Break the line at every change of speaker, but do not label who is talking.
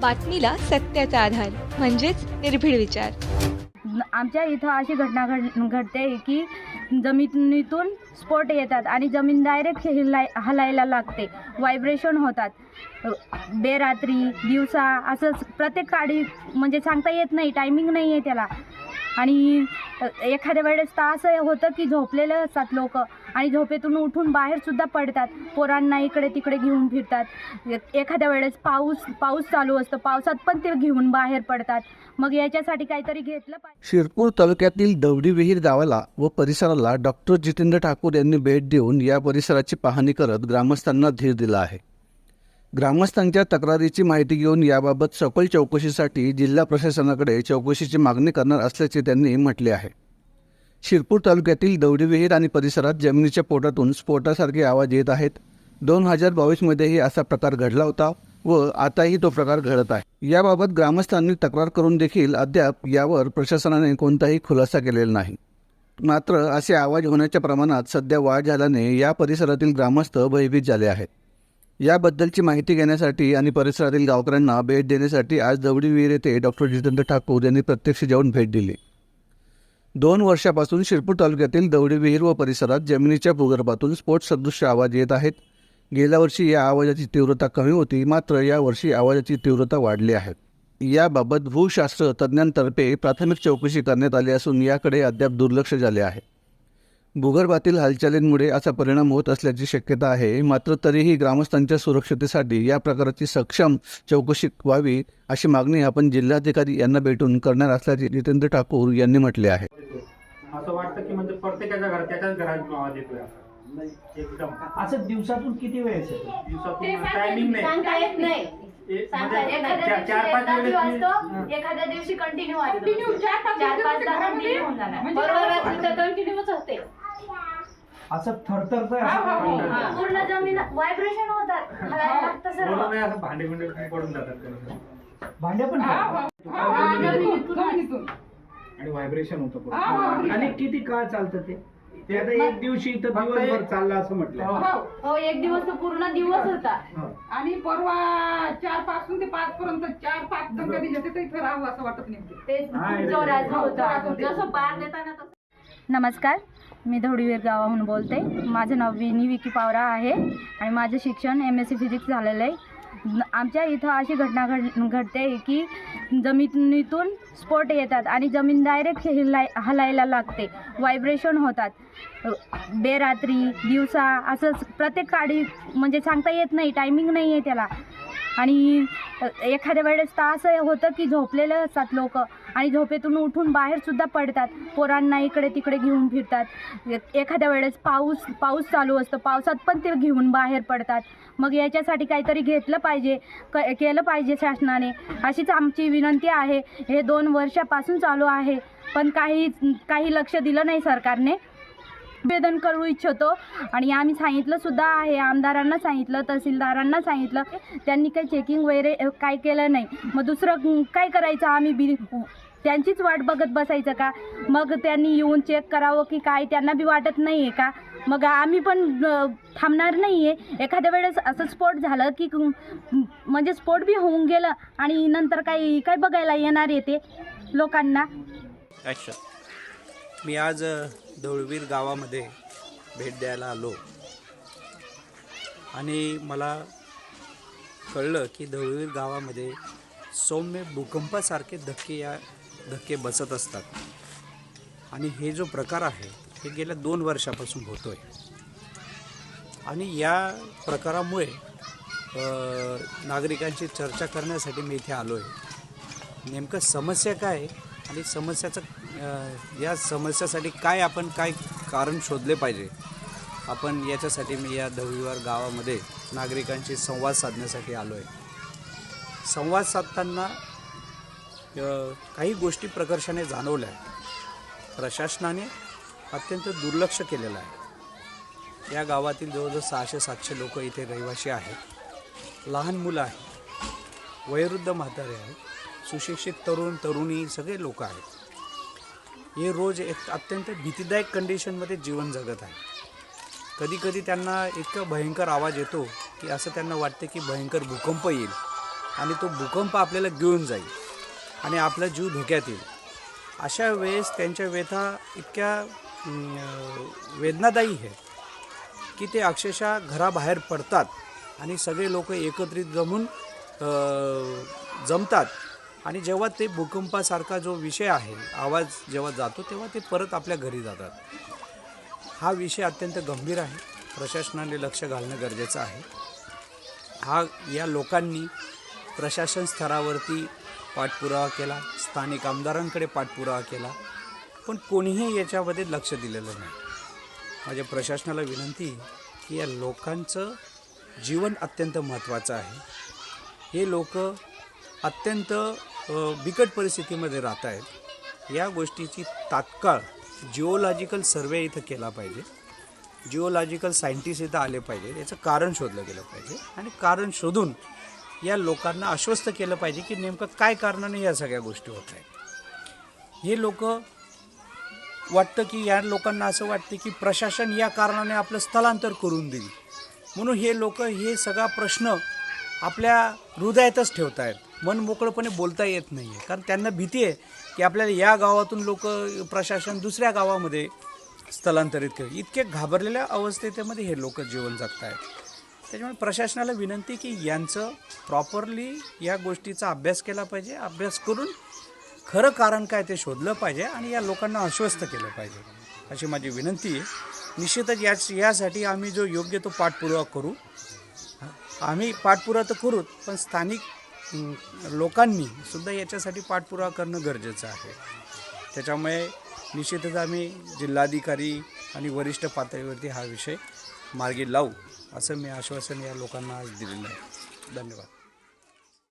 बातमीला सत्याचा आधार म्हणजेच निर्भीड विचार.
आमच्या इथं अशी घटना घड घडते की जमिनीतून स्फोट येतात आणि जमीन डायरेक्ट हिलाय हलायला लागते. व्हायब्रेशन होतात. बेरात्री दिवसा असं प्रत्येक काळी म्हणजे सांगता येत नाही टायमिंग नाही आहे त्याला. आणि एखाद्या वेळेस तर असं होतं की झोपलेले असतात लोक. आणि झोपेतून उठून बाहेरसुद्धा पडतात. पोरांना इकडे तिकडे घेऊन फिरतात. एखाद्या वेळेस पाऊस पाऊस चालू असतं. पावसात पण ते घेऊन बाहेर पडतात. मग याच्यासाठी काहीतरी घेतलं पाहिजे.
शिरपूर तालुक्यातील दवडी विहीर गावाला व परिसराला डॉक्टर जितेंद्र ठाकूर यांनी भेट देऊन या परिसराची पाहणी करत ग्रामस्थांना धीर दिला आहे. ग्रामस्थांच्या तक्रारीची माहिती घेऊन याबाबत सखोल चौकशीसाठी जिल्हा प्रशासनाकडे चौकशीची मागणी करणार असल्याचे त्यांनी म्हटले आहे. शिरपूर तालुक्यातील दवडी विहीर आणि परिसरात जमिनीच्या पोटातून स्फोटासारखे आवाज येत आहेत. दोन हजार बावीसमध्येही असा प्रकार घडला होता व आताही तो प्रकार घडत आहे. याबाबत ग्रामस्थांनी तक्रार करून देखील अद्याप यावर प्रशासनाने कोणताही खुलासा केलेला नाही. मात्र असे आवाज होण्याच्या प्रमाणात सध्या वाढ झाल्याने या परिसरातील ग्रामस्थ भयभीत झाले आहेत. याबद्दलची माहिती घेण्यासाठी आणि परिसरातील गावकऱ्यांना भेट देण्यासाठी आज दवडी विहीर येथे डॉक्टर जितेंद्र ठाकूर यांनी प्रत्यक्ष जाऊन भेट दिली. दोन वर्षापासून शिरपूर तालुक्यातील दवडी विहीर व परिसरात जमिनीच्या भूगर्भातून स्फोट सदृश्य आवाज येत आहेत. गेल्या वर्षी या आवाजाची तीव्रता कमी होती मात्र यावर्षी आवाजाची तीव्रता वाढली आहे. याबाबत भूशास्त्र तज्ज्ञांतर्फे प्राथमिक चौकशी करण्यात आली असून याकडे अद्याप दुर्लक्ष झाले आहे. भूगर्भातील हालचालींमुळे असा परिणाम होत असल्याची शक्यता आहे. मात्र तरीही ग्रामस्थांच्या सुरक्षतेसाठी या प्रकाराची सक्षम चौकशी व्हावी अशी मागणी आपण जिल्हाधिकारी यांना भेटून करणार असल्याचे जितेंद्र ठाकूर यांनी म्हटले आहे.
असं वाटतं की म्हणजे प्रत्येकाच्या घरात त्याच्याच घरात आवाज येतोय. एकदम.
असं दिवसातून किती वेळेस
दिवसातून टायमिंग नाही.
एखाद्या
चार-
दिवशी कंटिन्यू
Continue चार पाच. म्हणजे
बरोबर तिथं कंटिन्यूच होते.
असं थरथरत
हा, हा, हा.
हा. पूर्ण जमीन व्हायब्रेशन होतात हलायला लागतं सर्व
बोलू नये असं भांडे बिंडे पडून जातात.
भांड्या पण
हा, हा. हा, हा.
आणि व्हायब्रेशन होतं पूर्ण.
हा, हा.
आणि किती काळ चालतं ते ते आता एक दिवशी तर
फक्त
दिवसभर चाललं असं म्हटलं
हो.
हो एक दिवस तो पूर्ण दिवस होता
आणि परवा चारपासून ते पाच पर्यंत चार पाच जण कधी येते तर इथं राहावं असं वाटत नाही
ते
हा, हे-
जोरात
हो,
होते. जसं पार देताना तसं नमस्कार. मी धवडीवीर गावाहून बोलते. माझं नाव विनी विकी पावरा आहे आणि माझं शिक्षण एम एस सी फिजिक्स झालेलं आहे. आमच्या इथं अशी घटना घड घडते की जमिनीतून स्फोट येतात आणि जमीन डायरेक्ट हिलाय हलायला लागते. व्हायब्रेशन होतात. बेरात्री दिवसा असंच प्रत्येक काडी म्हणजे सांगता येत नाही टायमिंग नाही आहे त्याला. आणि एखाद्या वेळेस तर असं होतं की झोपलेले असतात लोक. आणि झोपेतून उठून बाहेरसुद्धा पडतात. पोरांना इकडे तिकडे घेऊन फिरतात. एखाद्या वेळेस पाऊस पाऊस चालू असतो. पावसात पण ते घेऊन बाहेर पडतात. मग याच्यासाठी काहीतरी घेतलं पाहिजे क केलं पाहिजे शासनाने. अशीच आमची विनंती आहे. हे दोन वर्षापासून चालू आहे. पण काही काही लक्ष दिलं नाही सरकारने. निवेदन करू इच्छितो. आणि आम्ही सांगितलं सुद्धा आहे आमदारांना सांगितलं तहसीलदारांना सांगितलं. त्यांनी काही चेकिंग वगैरे काय केलं नाही. मग दुसरं काय करायचं? आम्ही बी त्यांचीच वाट बघत बसायचं का? मग त्यांनी येऊन चेक करावं की काय? त्यांना बी वाटत नाही आहे का? मग आम्ही पण थांबणार नाही आहे एखाद्या वेळेस असं स्फोट झालं की म्हणजे स्फोट बी होऊन गेलं आणि नंतर काही काय बघायला येणार येते लोकांना.
मी आज अ, गावामध्ये भेट द्यायला आलो. आणि मला कळलं की धवळवीर गावामध्ये सौम्य भूकंपासारखे धक्के या धक्के बसत असतात. आणि हे जो प्रकार आहे हे गेल्या दोन वर्षापासून होतो आहे आणि या प्रकारामुळे नागरिकांची चर्चा करण्यासाठी मी इथे आलो आहे नेमकं समस्या काय आहे आणि समस्याचं या समस्यासाठी काय आपण काय कारण शोधले पाहिजे? आपण याच्यासाठी मी या धवळीवर गावामध्ये नागरिकांशी संवाद साधण्यासाठी आलो आहे संवाद साधताना काही गोष्टी प्रकर्षाने जाणवल्या. प्रशासनाने अत्यंत दुर्लक्ष केलेलं आहे. या गावातील जवळजवळ सहाशे सातशे लोक इथे रहिवासी आहेत. लहान मुलं आहेत. वयोवृद्ध म्हातारे आहेत. सुशिक्षित तरुण तरुणी सगळे लोक आहेत. हे रोज एक अत्यंत भीतीदायक कंडिशनमध्ये जीवन जगत आहे. कधीकधी त्यांना इतका भयंकर आवाज येतो की असं त्यांना वाटते की भयंकर भूकंप येईल आणि तो भूकंप आपल्याला घेऊन जाईल आणि आपला जीव धोक्यात येईल. अशा वेळेस त्यांच्या व्यथा इतक्या वेदनादायी आहे की ते अक्षरशः घराबाहेर पडतात आणि सगळे लोक एकत्रित जमून जमतात. आणि जेव्हा ते भूकंपासारखा जो विषय आहे आवाज जेव्हा जातो तेव्हा ते परत आपल्या घरी जातात. हा विषय अत्यंत गंभीर आहे. प्रशासनाने लक्ष घालणं गरजेचं आहे. हा या लोकांनी प्रशासन स्तरावरती पाठपुरावा केला स्थानिक आमदारांकडे पाठपुरावा केला पण कोणीही याच्यामध्ये लक्ष दिलेलं नाही. माझ्या प्रशासनाला विनंती की या लोकांचं जीवन अत्यंत महत्त्वाचं आहे. हे लोक अत्यंत बिकट परिस्थितीमध्ये राहत आहेत या गोष्टीची तात्काळ जिओलॉजिकल सर्वे इथं केला पाहिजे. जिओलॉजिकल सायंटिस्ट इथं आले पाहिजे. याचं कारण शोधलं गेलं पाहिजे. आणि कारण शोधून या लोकांना आश्वस्त केलं पाहिजे की नेमकं काय कारणाने या सगळ्या गोष्टी होत आहेत. हे लोक वाटतं की या लोकांना असं वाटतं की प्रशासन या कारणाने आपलं स्थलांतर करून देईल. म्हणून हे लोक हे सगळा प्रश्न आपल्या हृदयातच ठेवत आहेत मन मोकळंपणे बोलता येत नाही आहे कारण त्यांना भीती आहे की आपल्याला या गावातून लोक प्रशासन दुसऱ्या गावामध्ये स्थलांतरित करेल. इतके घाबरलेल्या अवस्थेमध्ये हे लोक जीवन जगत आहेत त्याच्यामुळे प्रशासनाला विनंती की यांचं प्रॉपरली या गोष्टीचा अभ्यास केला पाहिजे. अभ्यास करून खरं कारण काय ते शोधलं पाहिजे आणि या लोकांना आश्वस्त केलं पाहिजे. अशी माझी विनंती आहे. निश्चितच याच यासाठी आम्ही जो योग्य तो पाठपुरावा करू आम्ही पाठपुरा तर करूच पण स्थानिक लोकांनी सुद्धा याच्यासाठी पाठपुरा करणं गरजेचं आहे. त्याच्यामुळे निश्चितच आम्ही जिल्हाधिकारी आणि वरिष्ठ पातळीवरती हा विषय मार्गी लावू असं मी आश्वासन या लोकांना आज दिलेलं आहे. धन्यवाद.